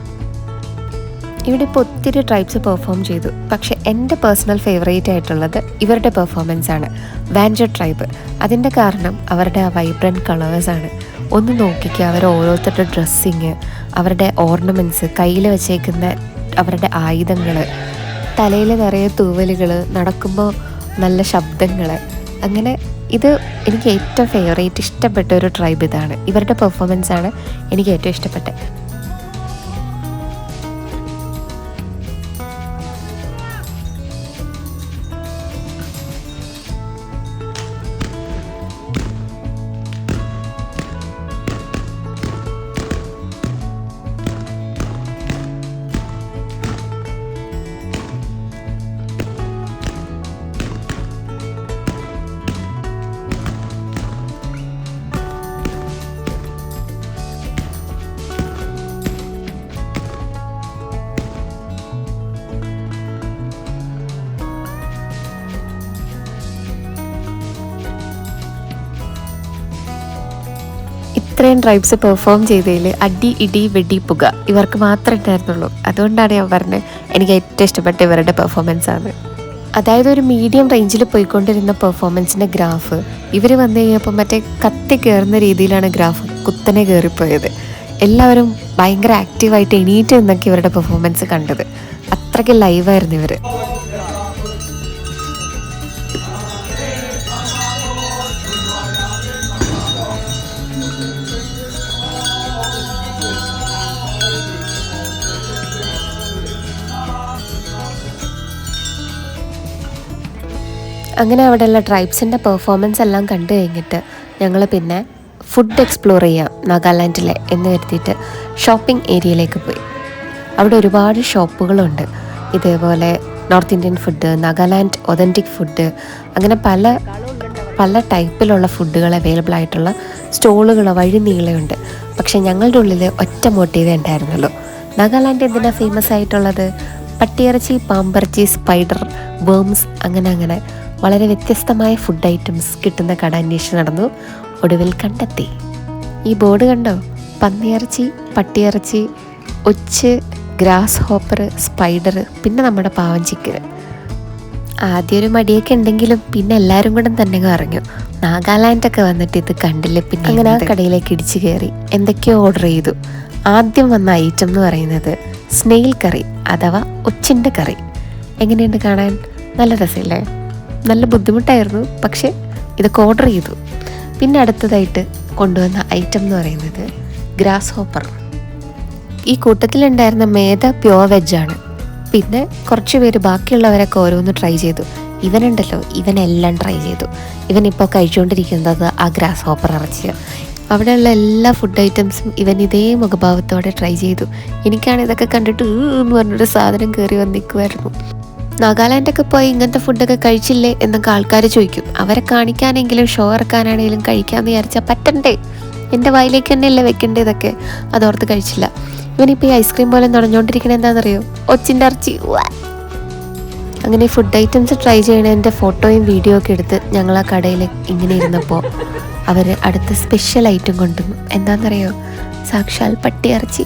ഇവിടെ ഇപ്പോൾ ഒത്തിരി ട്രൈബ്സ് പെർഫോം ചെയ്തു. പക്ഷെ എന്റെ പേഴ്സണൽ ഫേവറേറ്റ് ആയിട്ടുള്ളത് ഇവരുടെ പെർഫോമൻസ് ആണ്. വാൻജർ ട്രൈബ് അതിന്റെ കാരണം അവരുടെ ആ വൈബ്രന്റ് കളേഴ്സാണ് ഒന്ന് നോക്കിക്കുക അവർ ഓരോരുത്തരുടെ ഡ്രസ്സിങ് അവരുടെ ഓർണമെന്റ്സ് കയ്യിൽ വെച്ചേക്കുന്ന അവരുടെ ആയുധങ്ങൾ തലയിൽ നിറയെ തൂവലുകൾ നടക്കുമ്പോൾ നല്ല ശബ്ദങ്ങൾ അങ്ങനെ ഇത് എനിക്ക് ഏറ്റവും ഫേവറേറ്റ് ഇഷ്ടപ്പെട്ട ഒരു ട്രൈബ് ഇതാണ്. ഇവരുടെ പെർഫോമൻസ് ആണ് എനിക്ക് ഏറ്റവും ഇഷ്ടപ്പെട്ടത്. ഇത്രയും ട്രൈബ്സ് പെർഫോം ചെയ്തതിൽ അടി ഇടി വെടി പുക ഇവർക്ക് മാത്രമേ ഉണ്ടായിരുന്നുള്ളൂ. അതുകൊണ്ടാണ് ഞാൻ പറഞ്ഞത് എനിക്ക് ഏറ്റവും ഇഷ്ടപ്പെട്ട ഇവരുടെ പെർഫോമൻസ് ആണ്. അതായത് ഒരു മീഡിയം റേഞ്ചിൽ പോയിക്കൊണ്ടിരുന്ന പെർഫോമൻസിന്റെ ഗ്രാഫ് ഇവർ വന്നു കഴിഞ്ഞപ്പോൾ മറ്റേ കത്തി കയറുന്ന രീതിയിലാണ് ഗ്രാഫ് കുത്തനെ കയറിപ്പോയത് എല്ലാവരും ഭയങ്കര ആക്റ്റീവായിട്ട് എണീറ്റ് നിന്നൊക്കെ ഇവരുടെ പെർഫോമൻസ് കണ്ടത്. അത്രയ്ക്ക് ലൈവായിരുന്നു ഇവർ അങ്ങനെ അവിടെയുള്ള ട്രൈബ്സിന്റെ പെർഫോമൻസ് എല്ലാം കണ്ടു കഴിഞ്ഞിട്ട് ഞങ്ങൾ പിന്നെ ഫുഡ് എക്സ്പ്ലോർ ചെയ്യാം നാഗാലാൻഡിലെ എന്ന് കരുതിയിട്ട് ഷോപ്പിംഗ് ഏരിയയിലേക്ക് പോയി. അവിടെ ഒരുപാട് ഷോപ്പുകളുണ്ട്. ഇതേപോലെ north Indian food Nagaland authentic food അങ്ങനെ പല പല ടൈപ്പിലുള്ള ഫുഡുകൾ അവൈലബിൾ ആയിട്ടുള്ള സ്റ്റോളുകൾ വഴി നീളയുണ്ട്. പക്ഷെ ഞങ്ങളുടെ ഉള്ളിൽ ഒറ്റ മോട്ടീവേ ഉണ്ടായിരുന്നുള്ളൂ. നാഗാലാൻഡ് എന്തിനാണ് ഫേമസ് ആയിട്ടുള്ളത്? പട്ടിയിറച്ചി പാമ്പിറച്ചി സ്പൈഡർ വേംസ് അങ്ങനെ അങ്ങനെ. വളരെ വ്യത്യസ്തമായ ഫുഡ് ഐറ്റംസ് കിട്ടുന്ന കട അന്വേഷിച്ച് നടന്നു. ഒടുവിൽ കണ്ടെത്തി. ഈ ബോർഡ് കണ്ടോ? പന്നിയിറച്ചി പട്ടിയിറച്ചി ഒച്ച് ഗ്രാസ് ഹോപ്പർ സ്പൈഡർ പിന്നെ നമ്മുടെ പാവൻ ചിക്കന് ആദ്യം ഒരു മടിയൊക്കെ ഉണ്ടെങ്കിലും പിന്നെ എല്ലാവരും കൂടെ തന്നെ പറഞ്ഞു നാഗാലാൻഡൊക്കെ വന്നിട്ട് ഇത് കണ്ടില്ല? പിന്നെ അങ്ങനെ ആ കടയിലേക്ക് ഇടിച്ചു കയറി. എന്തൊക്കെയോ ഓർഡർ ചെയ്തു. ആദ്യം വന്ന ഐറ്റം എന്ന് പറയുന്നത് സ്നെയിൽ കറി അഥവാ ഒച്ചിന്റെ കറി എങ്ങനെയുണ്ട് കാണാൻ? നല്ല രസമില്ലേ? നല്ല ബുദ്ധിമുട്ടായിരുന്നു. പക്ഷേ ഇതൊക്കെ ഓർഡർ ചെയ്തു. പിന്നെ അടുത്തതായിട്ട് കൊണ്ടുവന്ന ഐറ്റം എന്ന് പറയുന്നത് ഗ്രാസ് ഹോപ്പർ ഈ കൂട്ടത്തിലുണ്ടായിരുന്ന മേധ പ്യുവർ വെജാണ് പിന്നെ കുറച്ച് പേര് ബാക്കിയുള്ളവരൊക്കെ ഓരോന്ന് ട്രൈ ചെയ്തു. ഇവനുണ്ടല്ലോ ഇവനെല്ലാം ട്രൈ ചെയ്തു. ഇവനിപ്പോൾ കഴിച്ചുകൊണ്ടിരിക്കുന്നത് ആ ഗ്രാസ് ഹോപ്പർ ഇറച്ചിയ. അവിടെയുള്ള എല്ലാ ഫുഡ് ഐറ്റംസും ഇവൻ ഇതേ മുഖഭാവത്തോടെ ട്രൈ ചെയ്തു. എനിക്കാണ് ഇതൊക്കെ കണ്ടിട്ട് എന്ന് പറഞ്ഞൊരു സാധനം കയറി വന്നിക്കുമായിരുന്നു നാഗാലാൻഡൊക്കെ പോയി ഇങ്ങനത്തെ ഫുഡൊക്കെ കഴിച്ചില്ലേ എന്നൊക്കെ ആൾക്കാർ ചോദിക്കും. അവരെ കാണിക്കാനെങ്കിലും ഷോ ഇറക്കാനാണെങ്കിലും കഴിക്കാമെന്ന് വിചാരിച്ചാൽ പറ്റണ്ടേ? എന്റെ വായിലേക്ക് തന്നെയല്ലേ വെക്കേണ്ടത് ഇതൊക്കെ? അതോർത്ത് കഴിച്ചില്ല. ഇവനിപ്പോൾ ഈ ഐസ്ക്രീം പോലെ നുണഞ്ഞുകൊണ്ടിരിക്കണത് എന്താണെന്നറിയോ ഒച്ചിന്റെ ഇറച്ചി. അങ്ങനെ ഫുഡ് ഐറ്റംസ് ട്രൈ ചെയ്യണതിന്റെ ഫോട്ടോയും വീഡിയോ ഒക്കെ എടുത്ത് ഞങ്ങൾ ആ കടയിൽ ഇങ്ങനെ ഇരുന്നപ്പോൾ അവർ അടുത്ത സ്പെഷ്യൽ ഐറ്റം കൊണ്ടുവന്നു. എന്താണെന്നറിയോ സാക്ഷാൽ പട്ടിയിറച്ചി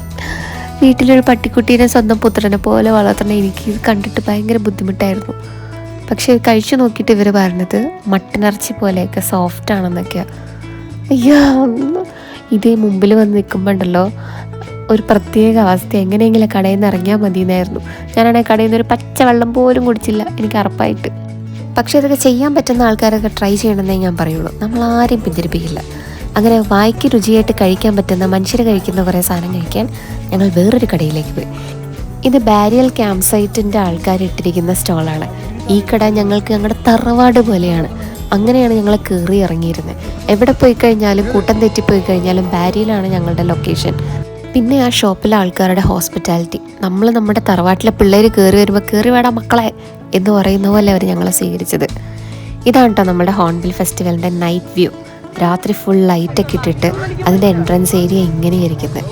വീട്ടിലൊരു പട്ടിക്കുട്ടീനെ സ്വന്തം പുത്രനെ പോലെ വളർത്തണ എനിക്ക് ഇത് കണ്ടിട്ട് ഭയങ്കര ബുദ്ധിമുട്ടായിരുന്നു. പക്ഷേ കഴിച്ചു നോക്കിയിട്ട് ഇവർ പറഞ്ഞത് മട്ടനിറച്ചി പോലെയൊക്കെ സോഫ്റ്റ് ആണെന്നൊക്കെയാണ് അയ്യോ ഇത് മുമ്പിൽ വന്ന് നിൽക്കുമ്പോണ്ടല്ലോ ഒരു പ്രത്യേക അവസ്ഥ. എങ്ങനെയെങ്കിലും കടയിൽ നിന്ന് ഇറങ്ങിയാൽ മതി എന്നായിരുന്നു ഞാനാണെങ്കിൽ കടയിൽ നിന്ന് ഒരു പച്ചവെള്ളം പോലും കുടിച്ചില്ല എനിക്ക് അറപ്പായിട്ട്. പക്ഷേ ഇതൊക്കെ ചെയ്യാൻ പറ്റുന്ന ആൾക്കാരൊക്കെ ട്രൈ ചെയ്യണമെന്നേ ഞാൻ പറയുള്ളൂ. നമ്മൾ പിന്തിരിപ്പിക്കില്ല. അങ്ങനെ വായിക്ക് രുചിയായിട്ട് കഴിക്കാൻ പറ്റുന്ന മനുഷ്യർ കഴിക്കുന്ന കുറേ സാധനം കഴിക്കാൻ ഞങ്ങൾ വേറൊരു കടയിലേക്ക് പോയി. ഇത് ബാരിയൽ ക്യാമ്പ് സൈറ്റിന്റെ ആൾക്കാർ ഇട്ടിരിക്കുന്ന സ്റ്റോളാണ്. ഈ കട ഞങ്ങൾക്ക് ഞങ്ങളുടെ തറവാട് പോലെയാണ്. അങ്ങനെയാണ് ഞങ്ങൾ കയറി ഇറങ്ങിയിരുന്നത്. എവിടെ പോയി കഴിഞ്ഞാലും കൂട്ടം തെറ്റിപ്പോയി കഴിഞ്ഞാലും ബാരിയിലാണ് ഞങ്ങളുടെ ലൊക്കേഷൻ. പിന്നെ ആ ഷോപ്പിലെ ആൾക്കാരുടെ ഹോസ്പിറ്റാലിറ്റി. നമ്മൾ നമ്മുടെ തറവാട്ടിലെ പിള്ളേർ കയറി വരുമ്പോൾ കയറി വേടാ മക്കളെ എന്ന് പറയുന്ന പോലെ അവർ ഞങ്ങളെ സ്വീകരിച്ചത്. ഇതാണ് കേട്ടോ നമ്മുടെ ഹോൺബിൽ ഫെസ്റ്റിവലിന്റെ നൈറ്റ് വ്യൂ. രാത്രി ഫുൾ ലൈറ്റൊക്കെ ഇട്ടിട്ട് അതിന്റെ എൻട്രൻസ് ഏരിയ ഇങ്ങനെയായിരിക്കുന്നത്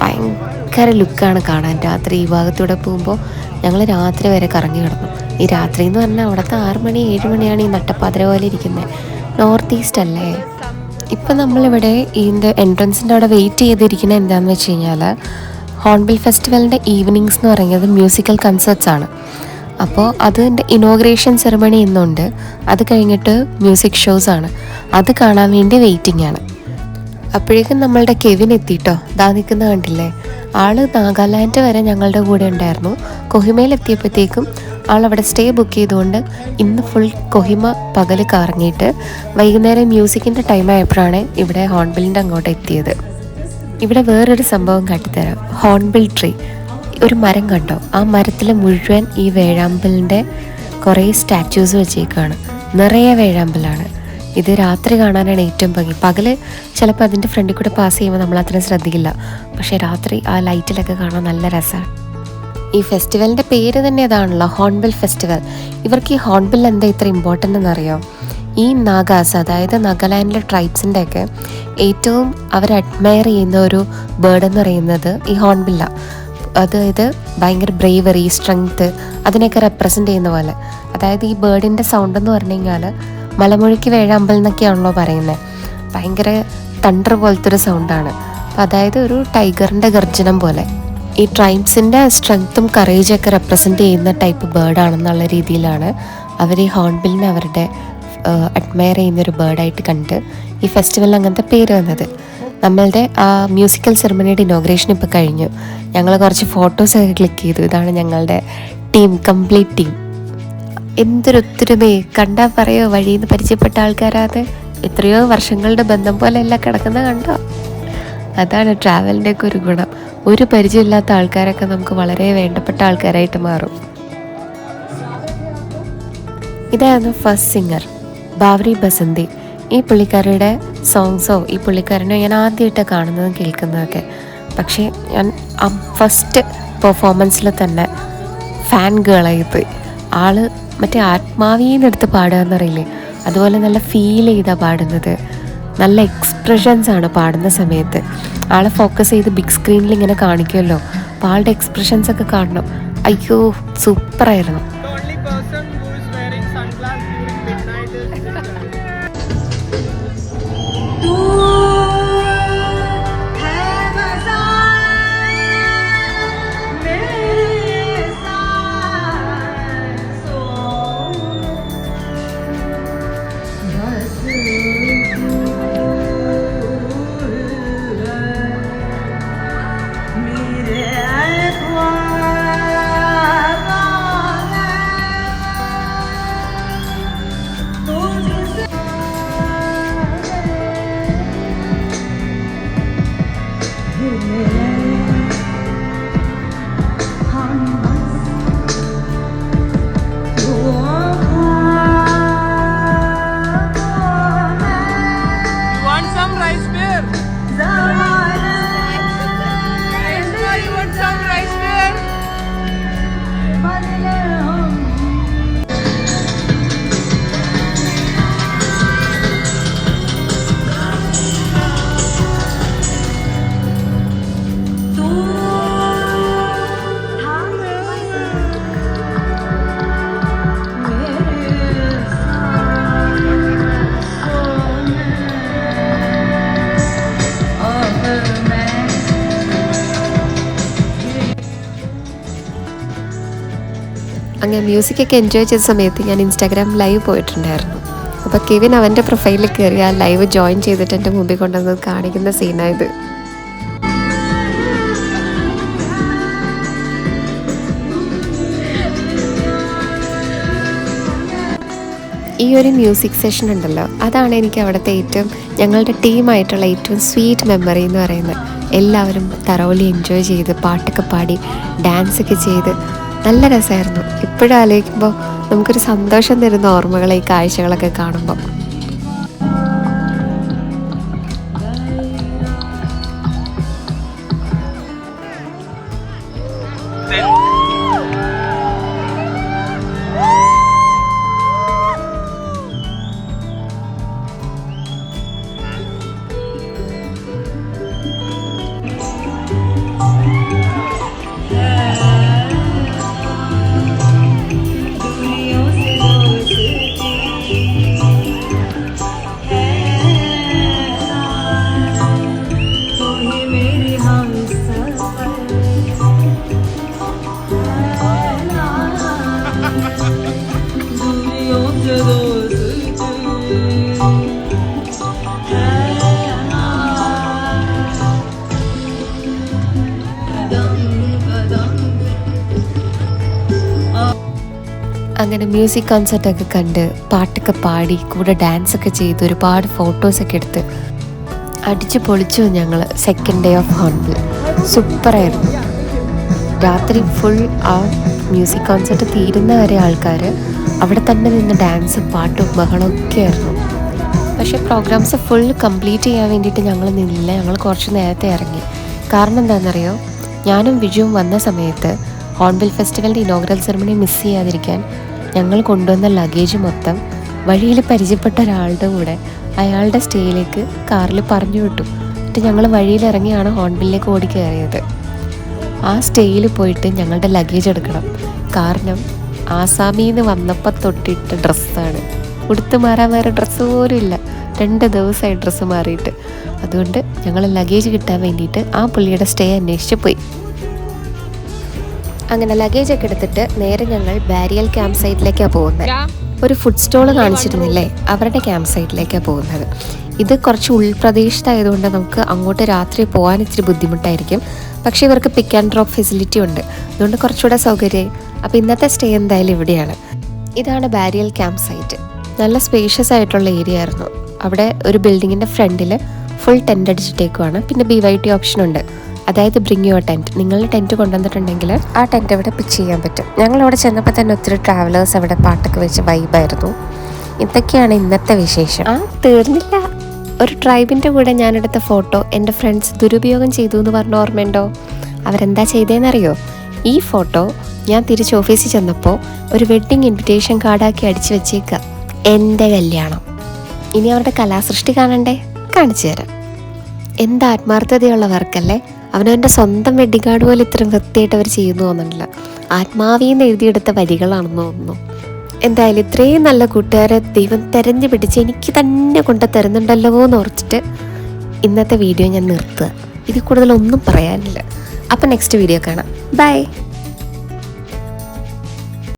ഭയങ്കര ലുക്കാണ് കാണാൻ. രാത്രി ഈ ഭാഗത്തൂടെ പോകുമ്പോൾ ഞങ്ങൾ രാത്രി വരെ കറങ്ങി കിടന്നു ഈ രാത്രി എന്ന് പറഞ്ഞാൽ അവിടുത്തെ ആറ് മണി ഏഴ് മണിയാണ് ഈ നട്ടപ്പാതിര പോലെ ഇരിക്കുന്നത് നോർത്ത് ഈസ്റ്റ് അല്ലേ? ഇപ്പം നമ്മളിവിടെ ഇതിന്റെ എൻട്രൻസിന്റെ അവിടെ വെയിറ്റ് ചെയ്തിരിക്കുന്നത് എന്താണെന്ന് വെച്ച് കഴിഞ്ഞാൽ ഹോൺബിൽ ഫെസ്റ്റിവലിന്റെ ഈവനിങ്സ് എന്ന് പറയുന്നത് മ്യൂസിക്കൽ കൺസേർട്സ് ആണ്. അപ്പോൾ അതിന്റെ ഇനോഗ്രേഷൻ സെറമണി ഇന്നുണ്ട് അത് കഴിഞ്ഞിട്ട് മ്യൂസിക് ഷോസ് ആണ്. അത് കാണാൻ വേണ്ടി വെയിറ്റിംഗ് ആണ്. അപ്പോഴേക്കും നമ്മളുടെ കെവിൻ എത്തിയിട്ടോ ദാ നിൽക്കുന്ന കണ്ടില്ലേ? ആൾ നാഗാലാൻഡ് വരെ ഞങ്ങളുടെ കൂടെ ഉണ്ടായിരുന്നു. കൊഹിമയിൽ എത്തിയപ്പോഴത്തേക്കും ആൾ അവിടെ സ്റ്റേ ബുക്ക് ചെയ്തുകൊണ്ട് ഇന്ന് ഫുൾ കൊഹിമ പകൽ കറങ്ങിയിട്ട് വൈകുന്നേരം മ്യൂസിക്കിന്റെ ടൈം ആയപ്പോഴാണ് ഇവിടെ ഹോൺബിലിന്റെ അങ്ങോട്ട് എത്തിയത്. ഇവിടെ വേറൊരു സംഭവം കാട്ടിത്തരാം. ഹോൺബിൽ ട്രീ ഒരു മരം കണ്ടോ? ആ മരത്തിൽ മുഴുവൻ ഈ വേഴാമ്പലിന്റെ കുറേ സ്റ്റാച്യൂസ് വെച്ചേക്കാണ്. നിറയെ വേഴാമ്പലാണ്. ഇത് രാത്രി കാണാനാണ് ഏറ്റവും ഭംഗി. പകൽ ചിലപ്പോൾ അതിന്റെ ഫ്രണ്ടിൽ കൂടെ പാസ് ചെയ്യുമ്പോൾ നമ്മൾ അത്രയും ശ്രദ്ധിക്കില്ല. പക്ഷേ രാത്രി ആ ലൈറ്റിലൊക്കെ കാണാൻ നല്ല രസമാണ്. ഈ ഫെസ്റ്റിവലിന്റെ പേര് തന്നെ അതാണല്ലോ ഹോൺബിൽ ഫെസ്റ്റിവൽ ഇവർക്ക് ഈ ഹോൺബിൽ എന്താ ഇത്ര ഇമ്പോർട്ടന്റ് എന്നറിയോ? ഈ നാഗാസ് അതായത് നാഗാലാൻഡിലെ ട്രൈബ്സിന്റെ ഒക്കെ ഏറ്റവും അവർ അഡ്മയർ ചെയ്യുന്ന ഒരു ബേർഡ് എന്ന് പറയുന്നത് ഈ ഹോൺബില്ല അതായത് ഭയങ്കര ബ്രേവറി സ്ട്രെങ്ത് അതിനെയൊക്കെ റെപ്രസെന്റ് ചെയ്യുന്ന പോലെ. അതായത് ഈ ബേർഡിന്റെ സൗണ്ട് എന്ന് പറഞ്ഞു കഴിഞ്ഞാൽ മലമുഴക്കി വേഴാമ്പൽ എന്നൊക്കെയാണല്ലോ പറയുന്നത് ഭയങ്കര തണ്ടർ പോലത്തെ ഒരു സൗണ്ടാണ് അപ്പോൾ അതായത് ഒരു ടൈഗറിന്റെ ഗർജനം പോലെ. ഈ ട്രൈബ്സിന്റെ സ്ട്രെങ്ത്തും കറേജും ഒക്കെ റെപ്രസെന്റ് ചെയ്യുന്ന ടൈപ്പ് ബേർഡാണെന്നുള്ള രീതിയിലാണ് അവർ ഈ ഹോൺബിലിനെ അവരുടെ അഡ്മയർ ചെയ്യുന്ന ഒരു ബേർഡായിട്ട് കണ്ട് ഈ ഫെസ്റ്റിവലിന് അങ്ങനത്തെ പേര് വന്നത്. നമ്മളുടെ ആ മ്യൂസിക്കൽ സെറമണിയുടെ ഇനോഗ്രേഷൻ ഇപ്പോൾ കഴിഞ്ഞു. ഞങ്ങൾ കുറച്ച് ഫോട്ടോസ് ഫോട്ടോസൊക്കെ ക്ലിക്ക് ചെയ്തു. ഇതാണ് ഞങ്ങളുടെ ടീം കംപ്ലീറ്റ് ടീം എന്തൊരു ഒത്തൊരുമയെ കണ്ടാൽ പറയോ? വഴിയിൽ നിന്ന് പരിചയപ്പെട്ട ആൾക്കാരാതെ. എത്രയോ വർഷങ്ങളുടെ ബന്ധം പോലെ എല്ലാം കിടക്കുന്ന കണ്ടോ? അതാണ് ട്രാവലിന്റെ ഒക്കെ ഒരു ഗുണം. ഒരു പരിചയമില്ലാത്ത ആൾക്കാരൊക്കെ നമുക്ക് വളരെ വേണ്ടപ്പെട്ട ആൾക്കാരായിട്ട് മാറും. ഇതായിരുന്നു ഫസ്റ്റ് സിംഗർ ബാവറി ബസന്തി. ഈ പുള്ളിക്കാരിയുടെ സോങ്സോ ഈ പുള്ളിക്കാരനോ ഞാൻ ആദ്യമായിട്ട് കാണുന്നതും കേൾക്കുന്നതൊക്കെ. പക്ഷേ ഞാൻ ആ ഫസ്റ്റ് പെർഫോമൻസിൽ തന്നെ ഫാൻ ഗേളായി പോയി ആൾ മറ്റേ ആത്മാവീന്നെടുത്ത് പാടുക എന്നറിയില്ലേ അതുപോലെ നല്ല ഫീൽ ചെയ്താ പാടുന്നത്. നല്ല എക്സ്പ്രഷൻസ് ആണ് പാടുന്ന സമയത്ത്. ആളെ ഫോക്കസ് ചെയ്ത് ബിഗ് സ്ക്രീനിൽ ഇങ്ങനെ കാണിക്കുമല്ലോ. അപ്പോൾ ആളുടെ എക്സ്പ്രഷൻസ് ഒക്കെ കാണണം. അയ്യോ സൂപ്പറായിരുന്നു അങ്ങനെ മ്യൂസിക്കൊക്കെ എൻജോയ് ചെയ്ത സമയത്ത് ഞാൻ ഇൻസ്റ്റാഗ്രാം ലൈവ് പോയിട്ടുണ്ടായിരുന്നു. അപ്പോൾ കെവിൻ അവന്റെ പ്രൊഫൈലിൽ കയറി ആ ലൈവ് ജോയിൻ ചെയ്തിട്ട് എന്റെ മുമ്പിൽ കൊണ്ടുവന്ന് കാണിക്കുന്ന സീനായത് ഈ ഒരു മ്യൂസിക് സെഷൻ ഉണ്ടല്ലോ അതാണ് എനിക്ക് അവിടുത്തെ ഏറ്റവും ഞങ്ങളുടെ ടീമായിട്ടുള്ള ഏറ്റവും സ്വീറ്റ് മെമ്മറി എന്ന് പറയുന്നത്. എല്ലാവരും തറോലി എൻജോയ് ചെയ്ത് പാട്ടൊക്കെ പാടി ഡാൻസൊക്കെ ചെയ്ത് നല്ല രസമായിരുന്നു. ഇപ്പോഴും ആലോചിക്കുമ്പോൾ നമുക്കൊരു സന്തോഷം തരുന്ന ഓർമ്മകൾ ഈ കാഴ്ചകളൊക്കെ കാണുമ്പോൾ മ്യൂസിക് കൺസേർട്ടൊക്കെ കണ്ട് പാട്ടൊക്കെ പാടി കൂടെ ഡാൻസ് ഒക്കെ ചെയ്ത് ഒരുപാട് ഫോട്ടോസൊക്കെ എടുത്ത് അടിച്ചു പൊളിച്ചു ഞങ്ങൾ സെക്കൻഡ് ഡേ ഓഫ് ഹോൺബിൽ സൂപ്പറായിരുന്നു രാത്രി ഫുൾ ആ മ്യൂസിക് കോൺസെർട്ട് തീരുന്ന വരെ ആൾക്കാർ അവിടെ തന്നെ നിന്ന് ഡാൻസും പാട്ടും ബഹളമൊക്കെ ആയിരുന്നു. പക്ഷേ പ്രോഗ്രാംസ് ഫുൾ കംപ്ലീറ്റ് ചെയ്യാൻ വേണ്ടിയിട്ട് ഞങ്ങൾ നിന്നില്ല. ഞങ്ങൾ കുറച്ച് നേരത്തെ ഇറങ്ങി. കാരണം എന്താണെന്നറിയോ? ഞാനും വിജുവും വന്ന സമയത്ത് ഹോൺബിൽ ഫെസ്റ്റിവലിന്റെ ഇനോഗ്രൽ സെറമണി മിസ് ചെയ്യാതിരിക്കാൻ ഞങ്ങൾ കൊണ്ടുവന്ന ലഗേജ് മൊത്തം വഴിയിൽ പരിചയപ്പെട്ട ഒരാളുടെ കൂടെ അയാളുടെ സ്റ്റേയിലേക്ക് കാറിൽ പറഞ്ഞു വിട്ടു. എന്നിട്ട് ഞങ്ങൾ വഴിയിൽ ഇറങ്ങിയാണ് ഹോൺബില്ലിലേക്ക് ഓടി കയറിയത്. ആ സ്റ്റേയിൽ പോയിട്ട് ഞങ്ങളുടെ ലഗേജ് എടുക്കണം. കാരണം ആസാമിൽ നിന്ന് വന്നപ്പോൾ തൊട്ടിട്ട ഡ്രസ്സാണ്. ഉടുത്ത് മാറാൻ വേറെ ഡ്രസ്സ് പോലും ഇല്ല. രണ്ട് ദിവസമായി ഡ്രസ്സ് മാറിയിട്ട്. അതുകൊണ്ട് ഞങ്ങൾ ലഗേജ് കിട്ടാൻ വേണ്ടിയിട്ട് ആ പുള്ളിയുടെ സ്റ്റേ അന്വേഷിച്ച് പോയി. അങ്ങനെ ലഗേജ് ഒക്കെ എടുത്തിട്ട് നേരെ ഞങ്ങൾ ബാരിയൽ ക്യാമ്പ് സൈറ്റിലേക്കാണ് പോകുന്നത്. ഒരു ഫുഡ് സ്റ്റോൾ കാണിച്ചിരുന്നില്ലേ? അവരുടെ ക്യാമ്പ് സൈറ്റിലേക്കാണ് പോകുന്നത്. ഇത് കുറച്ച് ഉൾപ്രദേശത്തായതുകൊണ്ട് നമുക്ക് അങ്ങോട്ട് രാത്രി പോകാൻ ഇച്ചിരി ബുദ്ധിമുട്ടായിരിക്കും. പക്ഷേ ഇവർക്ക് പിക്ക് ആൻഡ് ഡ്രോപ്പ് ഫെസിലിറ്റി ഉണ്ട്. അതുകൊണ്ട് കുറച്ചുകൂടെ സൗകര്യം അപ്പോൾ ഇന്നത്തെ സ്റ്റേ എന്തായാലും ഇവിടെയാണ്. ഇതാണ് ബാരിയൽ ക്യാമ്പ് സൈറ്റ് നല്ല സ്പേഷ്യസ് ആയിട്ടുള്ള ഏരിയ ആയിരുന്നു. അവിടെ ഒരു ബിൽഡിങ്ങിന്റെ ഫ്രണ്ടിൽ ഫുൾ ടെന്റ് അടിച്ചിട്ടേക്കുവാണ്. പിന്നെ ബി വൈ ടി ഓപ്ഷൻ ഉണ്ട്. അതായത് ബ്രിങ് യുവർ ടെന്റ് നിങ്ങൾ ടെന്റ് കൊണ്ടുവന്നിട്ടുണ്ടെങ്കിൽ ആ ടെന്റ് അവിടെ പിച്ച് ചെയ്യാൻ പറ്റും. ഞങ്ങൾ അവിടെ ചെന്നപ്പോൾ തന്നെ ഒത്തിരി ട്രാവലേഴ്സ് അവിടെ പാട്ടൊക്കെ വെച്ച് വൈബായിരുന്നു ഇതൊക്കെയാണ് ഇന്നത്തെ വിശേഷം. ആ തീർന്നില്ല. ഒരു ട്രൈബിന്റെ കൂടെ ഞാനെടുത്ത ഫോട്ടോ എന്റെ ഫ്രണ്ട്സ് ദുരുപയോഗം ചെയ്തു എന്ന് പറഞ്ഞ ഓർമ്മയുണ്ടോ? അവരെന്താ ചെയ്തതെന്നറിയോ ഈ ഫോട്ടോ ഞാൻ തിരിച്ച് ഓഫീസിൽ ചെന്നപ്പോൾ ഒരു വെഡ്ഡിങ് ഇൻവിറ്റേഷൻ കാർഡാക്കി അടിച്ചു വെച്ചേക്കുക എന്റെ കല്യാണം. ഇനി അവരുടെ കലാസൃഷ്ടി കാണണ്ടേ? കാണിച്ചു തരാം. എന്ത് ആത്മാർത്ഥതയുള്ള വർക്കല്ലേ അവനവന്റെ സ്വന്തം വെഡിങ് കാർഡ് പോലെ ഇത്രയും വൃത്തിയായിട്ട് അവർ ചെയ്യുന്നു തോന്നുന്നില്ല. ആത്മാവിന്ന് എഴുതിയെടുത്ത വരികളാണെന്ന് തോന്നുന്നു. എന്തായാലും ഇത്രയും നല്ല കൂട്ടുകാരെ ദൈവം തെരഞ്ഞു പിടിച്ച് എനിക്ക് തന്നെ കൊണ്ട് തരുന്നുണ്ടല്ലോ എന്ന് ഓർച്ചിട്ട് ഇന്നത്തെ വീഡിയോ ഞാൻ നിർത്തുക. ഇതിൽ കൂടുതലൊന്നും പറയാനില്ല. അപ്പം നെക്സ്റ്റ് വീഡിയോ കാണാം. ബൈ